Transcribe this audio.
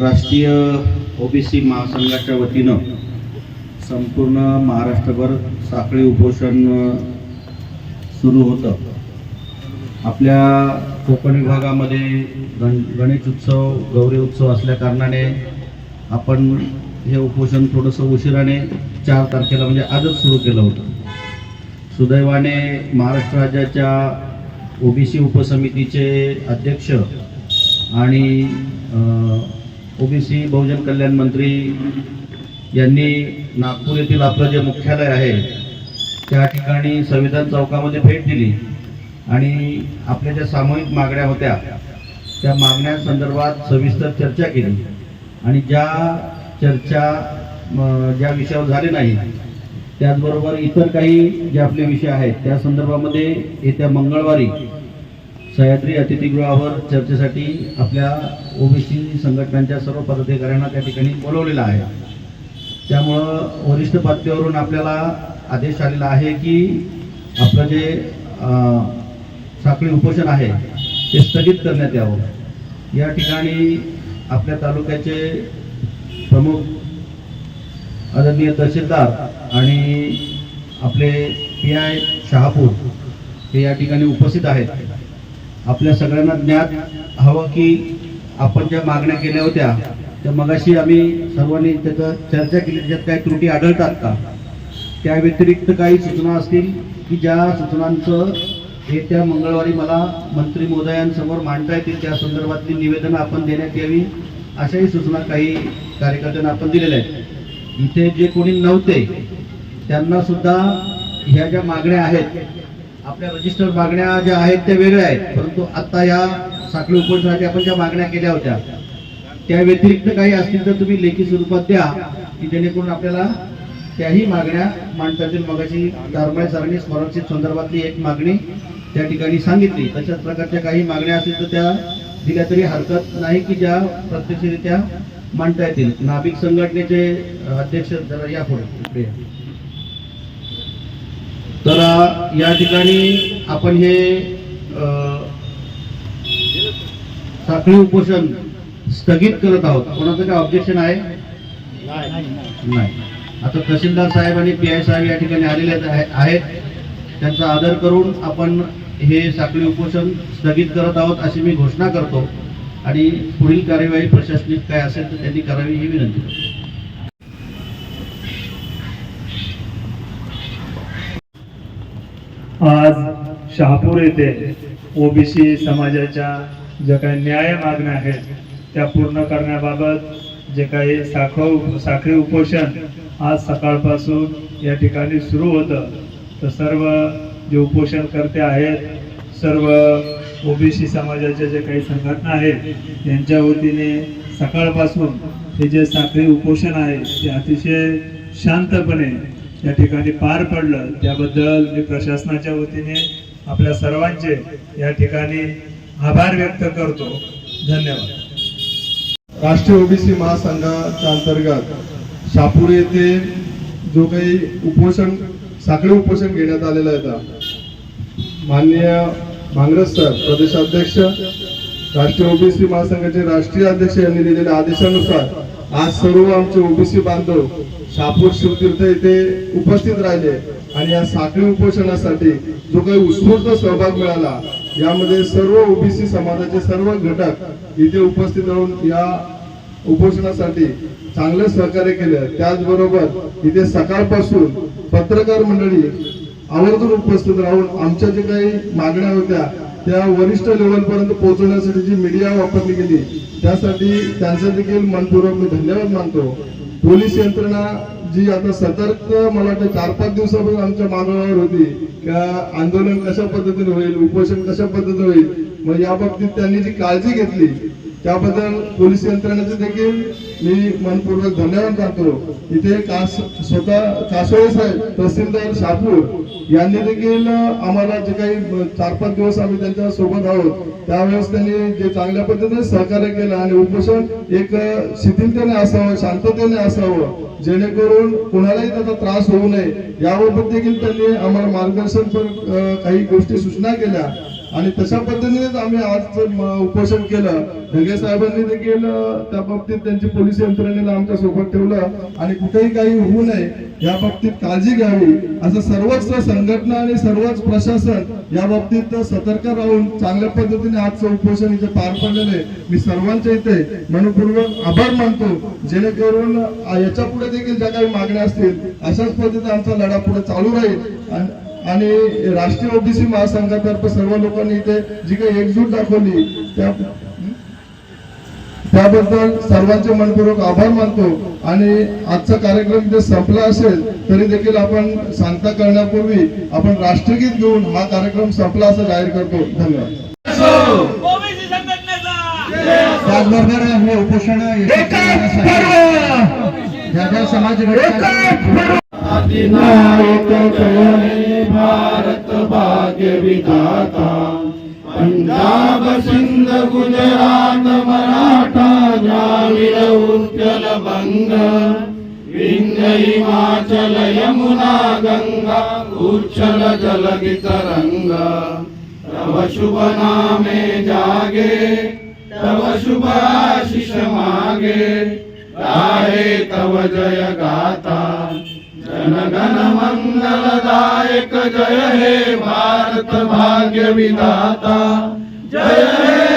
राष्ट्रीय ओबीसी महासंघाच्या वतीनं संपूर्ण महाराष्ट्रभर साखळी उपोषण सुरू होतं. आपल्या कोकण विभागामध्ये गण गणेश उत्सव गौरी उत्सव असल्या कारणाने आपण हे उपोषण थोडंसं उशिराने चार तारखेला म्हणजे आजच सुरू केलं होतं. सुदैवाने महाराष्ट्र राज्याच्या ओबीसी उपसमितीचे अध्यक्ष आणि ओबीसी बहुजन कल्याण मंत्री यांनी नागपूर येथील आपलं जे मुख्यालय आहे त्या ठिकाणी संविधान चौकामध्ये भेट दिली. आणि आपल्या ज्या सामूहिक मागण्या होत्या त्या मागण्यासंदर्भात सविस्तर चर्चा केली. आणि ज्या चर्चा ज्या विषयावर झाले नाही त्याचबरोबर इतर काही जे आपले विषय आहेत त्या संदर्भामध्ये येत्या मंगळवारी सह्याद्री अतिथीगृहावर चर्चेसाठी आपल्या ओबीसी संघटनांच्या सर्व पदाधिकाऱ्यांना त्या ठिकाणी बोलवलेलं आहे. त्यामुळं वरिष्ठ पातळीवरून आपल्याला आदेश आलेला आहे की आपलं जे साखळी उपोषण आहे ते स्थगित करण्यात यावं. या ठिकाणी आपल्या तालुक्याचे प्रमुख आदरणीय तहसीलदार आणि आपले पी आय शहापूर हे या ठिकाणी उपस्थित आहेत. आपल्या सगळ्यांना ज्ञात हवं की आपण ज्या मागण्या केल्या होत्या त्या मगाशी आम्ही सर्वांनी त्याचं चर्चा केली. त्याच्यात काही त्रुटी आढळतात का? त्या व्यतिरिक्त काही सूचना असतील की ज्या सूचनांचं येत्या मंगळवारी मला मंत्री महोदयांसमोर मांडता येतील त्या संदर्भातली निवेदनं आपण देण्यात यावी अशाही सूचना काही कार्यकर्त्यांना आपण दिलेल्या आहेत. इथे जे कोणी नव्हते त्यांना सुद्धा ह्या ज्या मागण्या आहेत आपल्या रजिस्टर मागण्या ज्या आहेत त्या वेगळ्या आहेत. परंतु आता या साखळी उपोषणाच्या आपण ज्या मागण्या केल्या होत्या त्या व्यतिरिक्त काही असतील तर तुम्ही लेखी स्वरूपात द्या की जेणेकरून आपल्याला त्याही मागण्या मांडता येतील. मगाशी दारमाळे सरांनी स्मरणशील संदर्भातली एक मागणी त्या ठिकाणी सांगितली. तशाच प्रकारच्या काही मागण्या असतील तर त्या दिल्या तरी हरकत नाही की ज्या प्रत्यक्षरित्या मांडता येतील. नाभिक संघटनेचे अध्यक्ष जरा या पुढे. या. तर या ठिकाणी आपण हे साखळी उपोषण स्थगित करत आहोत. कोणाचं काय ऑब्जेक्शन आहे? नाही. आता तहसीलदार साहेब आणि पी आय साहेब या ठिकाणी आलेले आहे- आहेत. त्यांचा आदर करून आपण हे साखळी उपोषण स्थगित करत आहोत अशी मी घोषणा करतो. आणि पुढील कार्यवाही प्रशासनिक काय असेल तर त्यांनी करावी ही विनंती करतो. आज शहापूर येथे ओबीसी समाजाच्या ज्या काही न्याय मागण्या आहेत त्या पूर्ण करण्याबाबत जे काही साखर साखळी उपोषण आज सकाळपासून या ठिकाणी सुरू होतं. तर सर्व जे उपोषणकर्ते आहेत सर्व ओबीसी समाजाच्या जे काही संघटना आहेत यांच्या वतीने सकाळपासून हे जे साखळी उपोषण आहे ते अतिशय शांतपणे या ठिकाणी पार पडलं. त्याबद्दल मी प्रशासनाच्या वतीने आपल्या सर्वांचे या ठिकाणी आभार व्यक्त करतो. धन्यवाद. राष्ट्रीय ओबीसी महासंघाच्या अंतर्गत शापूर येथे जो काही उपोषण साखळी उपोषण घेण्यात आलेला आहे माननीय भांगरस सर प्रदेशाध्यक्ष राष्ट्रीय ओबीसी महासंघाचे राष्ट्रीय अध्यक्ष यांनी दिलेल्या आदेशानुसार आज सर्व आमचे ओबीसी बांधव शापूर शिवतीर्थ येथे उपस्थित राहिले आणि या साखळी उपोषणासाठी जो काही उत्स्फूर्त सहभाग मिळाला यामध्ये सर्व ओबीसी समाजाचे सर्व घटक इथे उपस्थित राहून या उपोषणासाठी चांगलं सहकार्य केलं. त्याचबरोबर इथे सकाळपासून पत्रकार मंडळी आवर्जून उपस्थित राहून आमच्या जे काही मागण्या होत्या त्या वरिष्ठ लेवलपर्यंत पोहोचवण्यासाठी जी मीडिया वापरली गेली त्यासाठी त्यांचा देखील मनपूर्वक मी धन्यवाद मानतो. पोलीस यंत्रणा जी आता सतर्क मला वाटतं चार पाच दिवसापासून आमच्या मागण्यावर होती का आंदोलन कशा पद्धतीने होईल उपोषण कशा पद्धतीने होईल मग या बाबतीत त्यांनी जी काळजी घेतली त्याबद्दल पोलीस यंत्रणेचे देखील मी मनपूर्वक धन्यवाद करतो इथे कास स्वतः कासोळे साहेब तहसीलदार शापूर यांनी देखील आम्हाला जे काही चार पाच दिवस आम्ही त्यांच्यासोबत आहोत त्यावेळेस त्यांनी जे चांगल्या पद्धतीने सहकार्य केलं आणि उपोषण एक शिथिलतेने असावं शांततेने असावं जेणेकरून कोणालाही त्याचा त्रास होऊ नये. याबाबत देखील त्यांनी आम्हाला मार्गदर्शन पण काही गोष्टी सूचना केल्या. आणि तशा पद्धतीनेच आम्ही आज उपोषण केलं ढगे साहेबांनी देखील त्या बाबतीत त्यांची पोलीस यंत्रणेला आमच्यासोबत ठेवलं. आणि कुठेही काही होऊ नये या बाबतीत काळजी घ्यावी. असं सर्वच संघटना आणि सर्वच प्रशासन या बाबतीत सतर्क राहून चांगल्या पद्धतीने आजचं उपोषण इथे पार पडलेलं आहे. मी सर्वांच्या इथे मनपूर्वक आभार मानतो. जेणेकरून याच्यापुढे देखील ज्या काही मागण्या असतील अशाच पद्धतीने आमचा लढा पुढे चालू राहील. आणि- आणि राष्ट्रीय ओबीसी महासंघातर्फे सर्व लोकांनी इथे जी काही एकजूट दाखवली त्या त्याबद्दल सर्वांचे मनपूर्वक आभार मानतो. आणि आजचा कार्यक्रम इथे संपला असेल तरी देखील आपण सांगता करण्यापूर्वी आपण राष्ट्रगीत घेऊन हा कार्यक्रम संपला असं जाहीर करतो. धन्यवाद. हे उपोषण समाज भारत भाग्य विधाता। पंजाब सिंध गुजरात मराठा द्राविड उत्कल बंग। विंध्य हिमाचल यमुना गंगा उच्छल जल तरंग तव शुभ नामे जागे तव शुभ आशिष मागे। गाहे तव जय गाता। जनगण मंगलदायक जय हे भारत भाग्य विधाता जय हे